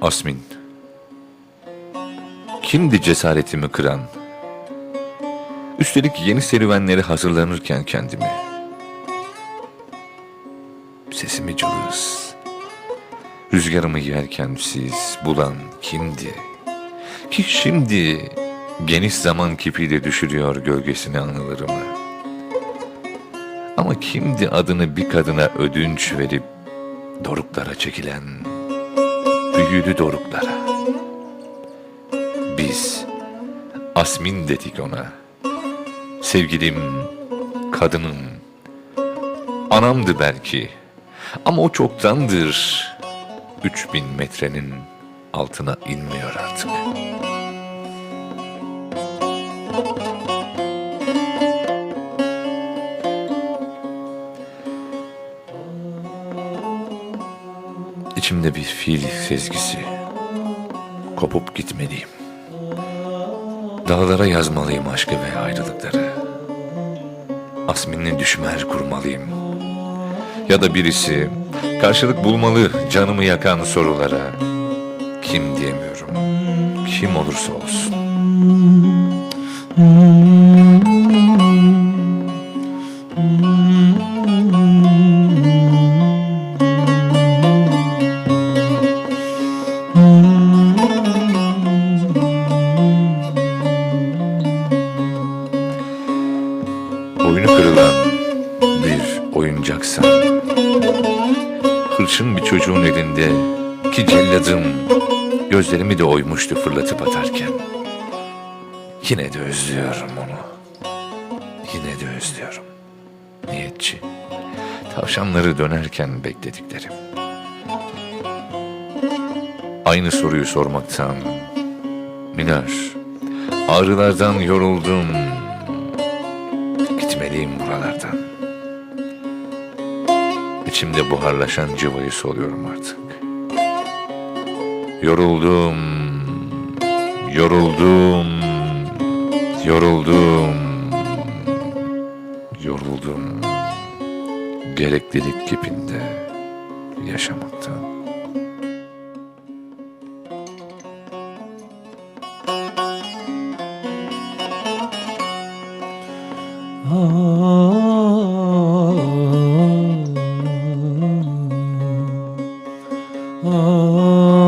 Asmin. Kimdi cesaretimi kıran? Üstelik yeni serüvenleri hazırlanırken kendimi. Sesimi cılız. Rüzgarımı yelkensiz bulan kimdi? Ki şimdi geniş zaman kipiyle düşürüyor gölgesine anılarımı. Ama kimdi adını bir kadına ödünç verip doruklara çekilen büyülü doruklara? Biz Asmin dedik ona. Sevgilim, kadınım, anamdı belki. Ama o çoktandır 3000 metrenin altına inmiyor artık. İçimde bir fil sezgisi. Kopup gitmeliyim. Dağlara yazmalıyım aşkı ve ayrılıkları. Asminli düşmer kurmalıyım. Ya da birisi karşılık bulmalı canımı yakan sorulara. Kim diyemiyorum. Kim olursa olsun. Boynu kırılan bir oyuncaksan. Hırçın bir çocuğun elinde ki celladım Gözlerimi de oymuştu fırlatıp atarken. Yine de özlüyorum onu. Yine de özlüyorum. Niyetçi. Tavşanları dönerken beklediklerim. Aynı soruyu sormaktan Minar Ağrılardan yoruldum gitmeliyim buralardan. İçimde buharlaşan cıvayı soluyorum artık. Yoruldum, yoruldum, yoruldum, yoruldum. Gereklilik kipinde yaşamaktan. oh.